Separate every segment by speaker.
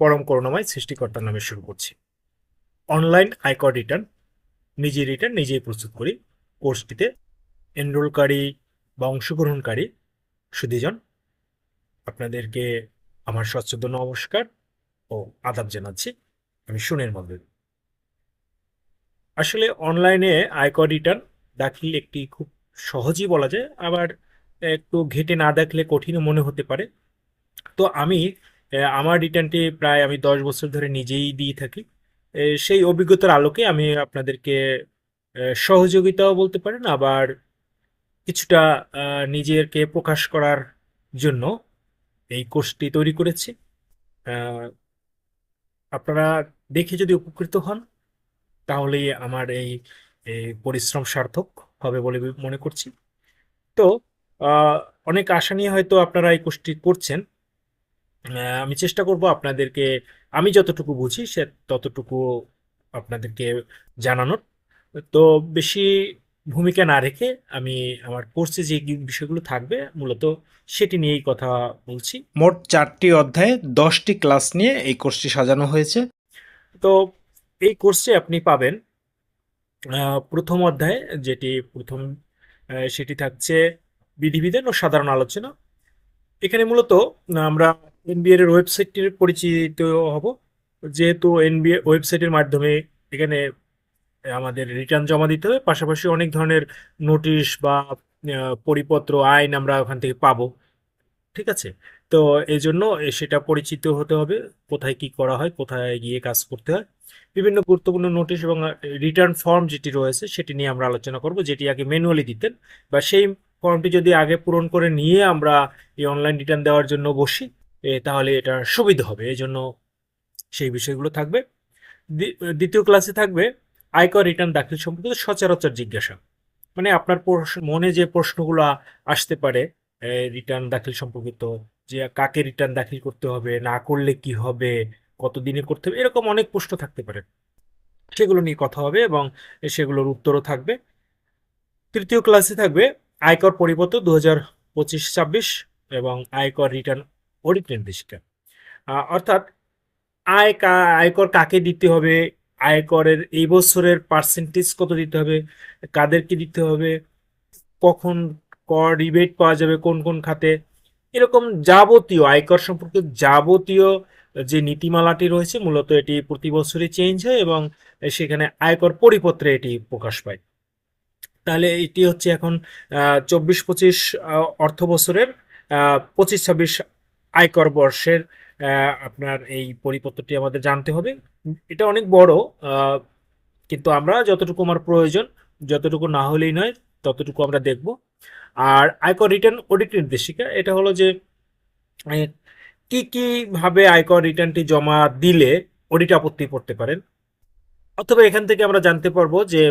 Speaker 1: পরম করুণাময় সৃষ্টিকর্তার নামে শুরু করছি। অনলাইন আয়কর রিটার্ন নিজে রিটার্ন নিজেই প্রস্তুত করি। কোর্সটিতে এনরোলকারী বা অংশগ্রহণকারী সুধীজন, আপনাদেরকে আমার সচ্ছদ নমস্কার ও আদাব জানাচ্ছি। আমি শুনের মধ্যে আসলে অনলাইনে আয়কর রিটার্ন দাখিল একটি খুব সহজই বলা যায়, আবার একটু ঘেটে না দেখলে কঠিনও মনে হতে পারে। তো আমি আমার রিটার্নটি প্রায় আমি দশ বছর ধরে নিজেই দিয়ে থাকি। সেই অভিজ্ঞতার আলোকে আমি আপনাদেরকে সহযোগিতাও বলতে পারেন, আবার কিছুটা নিজেকে প্রকাশ করার জন্য এই কোর্সটি তৈরি করেছি। আপনারা দেখে যদি উপকৃত হন, তাহলেই আমার এই পরিশ্রম সার্থক হবে বলে মনে করছি। তো অনেক আশা নিয়ে হয়তো আপনারা এই কোর্সটি করছেন। আমি চেষ্টা করব আপনাদেরকে আমি যতটুকু বুঝি সে ততটুকু আপনাদেরকে জানানোর। তো বেশি ভূমিকা না রেখে আমি আমার কোর্সে যে বিষয়গুলো থাকবে মূলত সেটি নিয়েই কথা বলছি।
Speaker 2: মোট চারটি অধ্যায়ে দশটি ক্লাস নিয়ে এই কোর্সটি সাজানো হয়েছে।
Speaker 1: তো এই কোর্সে আপনি পাবেন প্রথম অধ্যায় যেটি প্রথম সেটি থাকছে বিধিবিধান ও সাধারণ আলোচনা। এখানে মূলত আমরা এনবিএ এর ওয়েবসাইটটির পরিচিত হব। যেহেতু এনবিএ ওয়েবসাইটের মাধ্যমে এখানে আমাদের রিটার্ন জমা দিতে হবে। পাশাপাশি অনেক ধরনের নোটিশ বা পরিপত্র, আইন আমরা ওখান থেকে পাবো। ঠিক আছে? তো এই জন্য সেটা পরিচিত হতে হবে। কোথায় কি করা হয়, কোথায় গিয়ে কাজ করতে হয়। বিভিন্ন গুরুত্বপূর্ণ নোটিশ এবং রিটার্ন ফর্ম যেটি রয়েছে, সেটি নিয়ে আমরা আলোচনা করব। যেটি আগে ম্যানুয়ালি দিতেন বা সেই ফর্মটি যদি আগে পূরণ করে নিয়ে আমরা এই অনলাইন রিটার্ন দেওয়ার জন্য বসি তাহলে এটা সুবিধা হবে এই জন্য সেই বিষয়গুলো থাকবে। দ্বিতীয় ক্লাসে থাকবে আয়কর রিটার্ন দাখিল সম্পর্কিত সচরাচর জিজ্ঞাসা। মানে আপনার মনে যে প্রশ্নগুলো আসতে পারে রিটার্ন দাখিল সম্পর্কিত, যে কাকে রিটার্ন দাখিল করতে হবে, না করলে কি হবে, কতদিনে করতে হবে, এরকম অনেক প্রশ্ন থাকতে পারে। সেগুলো নিয়ে কথা হবে এবং সেগুলোর উত্তরও থাকবে। তৃতীয় ক্লাসে থাকবে আয়কর পরিপত্র দু হাজার পঁচিশ ছাব্বিশ এবং আয়কর রিটার্ন অডিট নির্দেশিকা অর্থাৎ আয় আয়কর কাকে দিতে হবে? আয়করের এই বছরের পার্সেন্টেজ কত দিতে হবে? কাদেরকে দিতে হবে? কখন কর রিবেট পাওয়া যাবে? কোন কোন খাতে? এরকম যাবতীয়, আয়কর সম্পর্কে যাবতীয় যে নীতিমালাটি রয়েছে, মূলত এটি প্রতি বছরই চেঞ্জ হয় এবং সেখানে আয়কর পরিপত্রে এটি প্রকাশ পায়। তাহলে এটি হচ্ছে এখন চব্বিশ পঁচিশ অর্থ বছরের পঁচিশ, ছাব্বিশ আয়কর বর্ষের আপনার এই পরিপত্রটি আমাদের জানতে হবে। এটা অনেক বড় কিন্তু আমরা যতটুকু আমার প্রয়োজন, যতটুকু না হলেই নয়, ততটুকু আমরা দেখব। আর আয়কর রিটার্ন অডিট নির্দেশিকা, এটা হলো যে কি কি ভাবে আয়কর রিটার্নটি জমা দিলে অডিট আপত্তি পড়তে পারেন? অথবা এখান থেকে আমরা জানতে পারব যে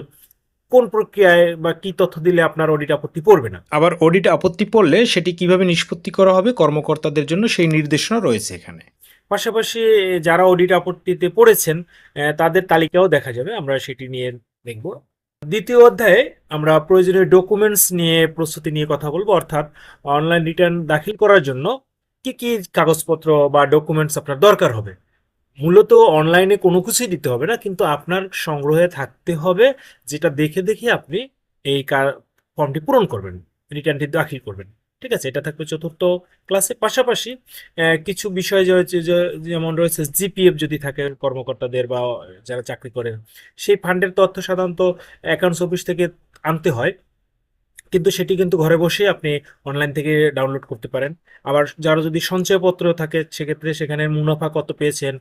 Speaker 1: কোন প্রক্রিয়ায় বা কি তথ্য দিলে আপনার অডিট আপত্তি পড়বে না?
Speaker 2: আবার অডিট আপত্তি পড়লে সেটি কীভাবে নিষ্পত্তি করা হবে কর্মকর্তাদের জন্য সেই নির্দেশনা রয়েছে এখানে।
Speaker 1: পাশাপাশি যারা অডিট আপত্তিতে পড়েছেন তাদের তালিকাও দেখা যাবে আমরা সেটি নিয়ে দেখব। দ্বিতীয় অধ্যায়ে আমরা প্রয়োজনীয় ডকুমেন্টস নিয়ে প্রস্তুতি নিয়ে কথা বলব অর্থাৎ অনলাইন রিটার্ন দাখিল করার জন্য কি কি কাগজপত্র বা ডকুমেন্টস আপনার দরকার হবে। মূলত অনলাইনে কোনো কিছুই দিতে হবে না, কিন্তু আপনার সংগ্রহে থাকতে হবে যেটা দেখে দেখে আপনি এই ফর্মটি পূরণ করবেন রিটার্নটি দাখিল করবেন। ঠিক আছে? এটা থাকবে চতুর্থ ক্লাসে পাশাপাশি কিছু বিষয় যে- যেমন রয়েছে জিপিএফ যদি থাকে কর্মকর্তাদের বা যারা চাকরি করেন সেই ফান্ডের তথ্য সাধারণত অ্যাকাউন্টস অফিস থেকে আনতে হয়। কিন্তু সেটি কিন্তু ঘরে বসে আপনি অনলাইন থেকে ডাউনলোড করতে পারেন। আবার যারা যদি সঞ্চয়পত্র থাকে, সেক্ষেত্রে সেখানে মুনাফা কত পেয়েছেন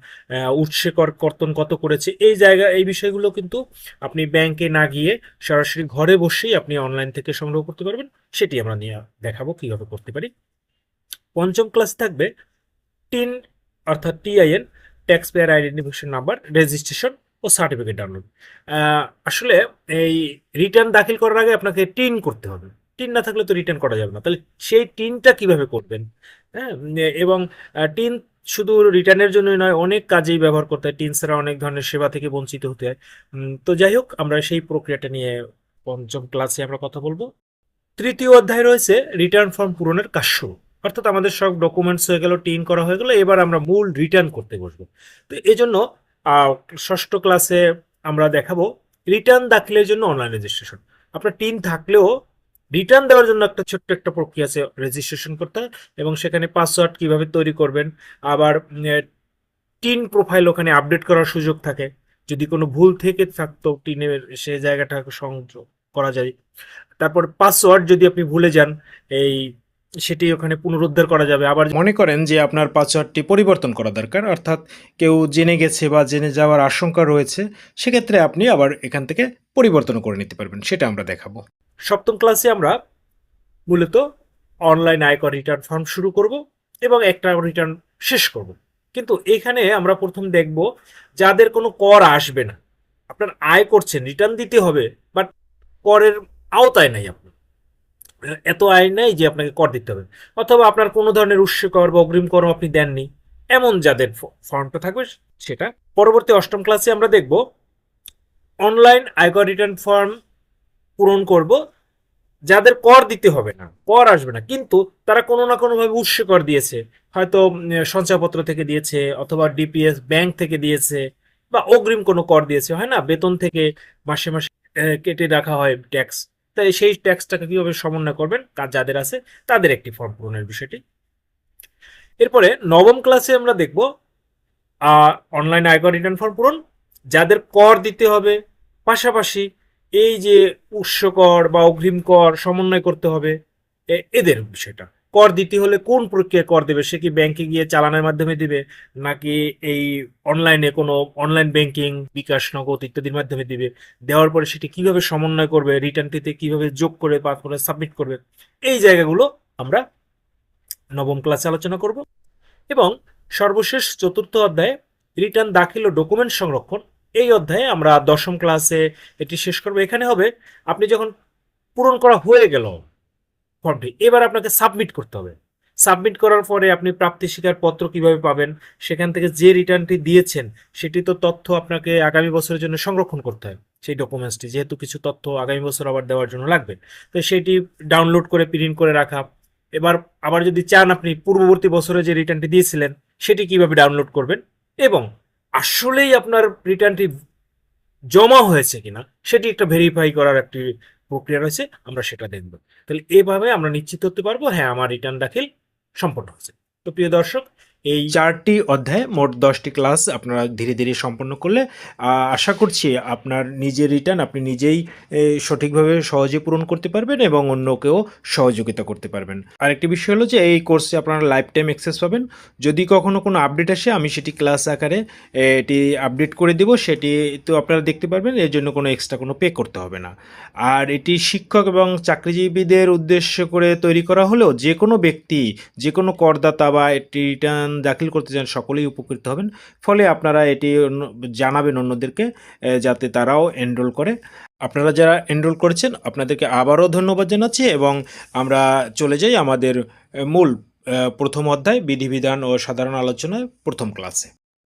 Speaker 1: উৎসে কর, কর্তন কত করেছে, এই জায়গা, এই বিষয়গুলো কিন্তু আপনি ব্যাংকে না গিয়ে সরাসরি ঘরে বসেই আপনি অনলাইন থেকে সংগ্রহ করতে পারবেন। সেটি আমরা নিয়ে দেখাবো, কীভাবে করতে পারি। পঞ্চম ক্লাস থাকবে টিন, অর্থাৎ TIN tax payer identification number registration ও সার্টিফিকেট ডাউনলোড আসলে এই রিটার্ন দাখিল করার আগে আপনাকে টিন করতে হবে। টিন না থাকলে তো রিটার্ন করা যাবে না। তাহলে সেই টিনটা কীভাবে করবেন? হ্যাঁ এবং টিন শুধু রিটার্নের জন্যই নয় অনেক কাজেই ব্যবহার করতে হয়। টিন ছাড়া অনেক ধরনের সেবা থেকে বঞ্চিত হতে হয়। তো যাই হোক আমরা সেই প্রক্রিয়াটা নিয়ে পঞ্চম ক্লাসে আমরা কথা বলব। তৃতীয় অধ্যায় রয়েছে রিটার্ন ফর্ম পূরণের কাজ শুরু। অর্থাৎ আমাদের সব ডকুমেন্টস হয়ে গেল টিন করা হয়ে গেল এবার আমরা মূল রিটার্ন করতে বসবো। তো এই জন্য আহ, ষষ্ঠ ক্লাসে আমরা দেখাবো রিটার্ন দাখিলের জন্য অনলাইন রেজিস্ট্রেশন আপনার টিন থাকলেও রিটার্ন দেওয়ার জন্য একটা ছোট্ট একটা প্রক্রিয়া আছে রেজিস্ট্রেশন করতে এবং সেখানে পাসওয়ার্ড কীভাবে তৈরি করবেন, আবার টিন প্রোফাইল ওখানে আপডেট করার সুযোগ থাকে। যদি কোনো ভুল থেকে থাকতো টিনের সে জায়গাটা সংযোগ করা যায়। তারপর পাসওয়ার্ড যদি আপনি ভুলে যান, এই সেটি ওখানে পুনরুদ্ধার করা যাবে। আবার
Speaker 2: মনে করেন যে আপনার পাসওয়ার্ডটি পরিবর্তন করা দরকার অর্থাৎ কেউ জেনে গেছে বা জেনে যাওয়ার আশঙ্কা রয়েছে সেক্ষেত্রে আপনি আবার এখান থেকে পরিবর্তন করে নিতে পারবেন সেটা আমরা দেখাবো।
Speaker 1: সপ্তম ক্লাসে আমরা মূলত অনলাইন আয়কর রিটার্ন ফর্ম শুরু করব এবং একটা রিটার্ন শেষ করব। কিন্তু এখানে আমরা প্রথম দেখব যাদের কোনো কর আসবে না। আপনার আয় করছেন রিটার্ন দিতে হবে বাট করের আওতায় নাই আপনি। এত আয় নাই যে আপনাকে কর দিতে হবে। অথবা আপনার কোনো ধরনের উৎস কর বা অগ্রিম কর আপনি দেননি, এমন যাদের ফর্মটা থাকবে সেটা। পরবর্তী অষ্টম ক্লাসে আমরা দেখব, অনলাইন আয়কর রিটার্ন ফর্ম পূরণ করব, যাদের কর দিতে হবে না, কর আসবে না, কিন্তু তারা কোনো না কোনোভাবে উৎস কর দিয়েছে। হয়তো সঞ্চয়পত্র থেকে দিয়েছে, অথবা ডিপিএস ব্যাংক থেকে দিয়েছে, বা অগ্রিম কোনো কর দিয়েছে, হয় না? বেতন থেকে মাসে মাসে কেটে রাখা হয় ট্যাক্স তাই সেই ট্যাক্সটাকে কীভাবে সমন্বয় করবেন? কাজ যাদের আছে, তাদের একটি ফর্ম পূরণের বিষয়টি। এরপরে নবম ক্লাসে আমরা দেখব অনলাইন আয়কর রিটার্ন ফর্ম পূরণ। যাদের কর দিতে হবে, পাশাপাশি এই যে উৎস কর বা অগ্রিম কর সমন্বয় করতে হবে এদের বিষয়টা। কর দিতে হলে কোন প্রক্রিয়ায় কর দেবে? সে কি ব্যাংকে গিয়ে চালানের মাধ্যমে দিবে? নাকি এই অনলাইনে কোনো অনলাইন ব্যাংকিং বিকাশ নগদ ইত্যাদির মাধ্যমে দিবে? দেওয়ার পরে সেটি কীভাবে সমন্বয় করবে? রিটার্নটিতে কীভাবে যোগ করে করে সাবমিট করবে? এই জায়গাগুলো আমরা নবম ক্লাসে আলোচনা করব। এবং সর্বশেষ চতুর্থ অধ্যায়ে রিটার্ন দাখিল ও ডকুমেন্ট সংরক্ষণ। এই অধ্যায়ে আমরা দশম ক্লাসে এটি শেষ করব। এখানে হবে, আপনি যখন পূরণ করা হয়ে গেল ফর্মটি এবার আপনাকে সাবমিট করতে হবে। সাবমিট করার পরে আপনি প্রাপ্তি স্বীকার পত্র কীভাবে পাবেন, সেখান থেকে যে রিটার্নটি দিয়েছেন, সেটি তো তথ্য আপনাকে আগামী বছরের জন্য সংরক্ষণ করতে হয়। সেই ডকুমেন্টসটি যেহেতু কিছু তথ্য আগামী বছর আবার দেওয়ার জন্য লাগবে। তো সেটি ডাউনলোড করে প্রিন্ট করে রাখা। এবার আবার যদি চান আপনি পূর্ববর্তী বছরে যে রিটার্নটি দিয়েছিলেন, সেটি কীভাবে ডাউনলোড করবেন এবং আসলেই আপনার রিটার্নটি জমা হয়েছে কিনা, সেটি একটা ভেরিফাই করার একটি প্রক্রিয়া রয়েছে, আমরা সেটা দেখব। তাহলে এভাবে আমরা নিশ্চিত করতে পারব হ্যাঁ আমার রিটার্ন দাখিল সম্পন্ন হয়েছে। তো প্রিয় দর্শক এই
Speaker 2: চারটি অধ্যায় মোট দশটি ক্লাস আপনারা ধীরে ধীরে সম্পন্ন করলে আশা করছি আপনার নিজের রিটার্ন আপনি নিজেই সঠিকভাবে সহজে পূরণ করতে পারবেন এবং অন্যকেও সহযোগিতা করতে পারবেন। আরেকটি বিষয় হলো যে, এই কোর্সে আপনারা লাইফ টাইম অ্যাক্সেস পাবেন। যদি কখনও কোনো আপডেট আসে, আমি সেটি ক্লাস আকারে এটি আপডেট করে দেব। সেটি তো আপনারা দেখতে পারবেন, এর জন্য কোনো এক্সট্রা কোনো পে করতে হবে না। আর এটি শিক্ষক এবং চাকরিজীবীদের উদ্দেশ্য করে তৈরি করা হলেও, যে কোনো ব্যক্তি, যে কোনো করদাতা বা এটি রিটার্ন দাখিল করতে চান সকলেই উপকৃত হবেন। ফলে আপনারা এটি জানাবেন অন্যদেরকে যাতে তারাও এনরোল করে। আপনারা যারা এনরোল করেছেন, আপনাদেরকে আবারও ধন্যবাদ জানাচ্ছি এবং আমরা চলে যাই আমাদের মূল প্রথম অধ্যায়, বিধিবিধান ও সাধারণ আলোচনায় প্রথম ক্লাসে।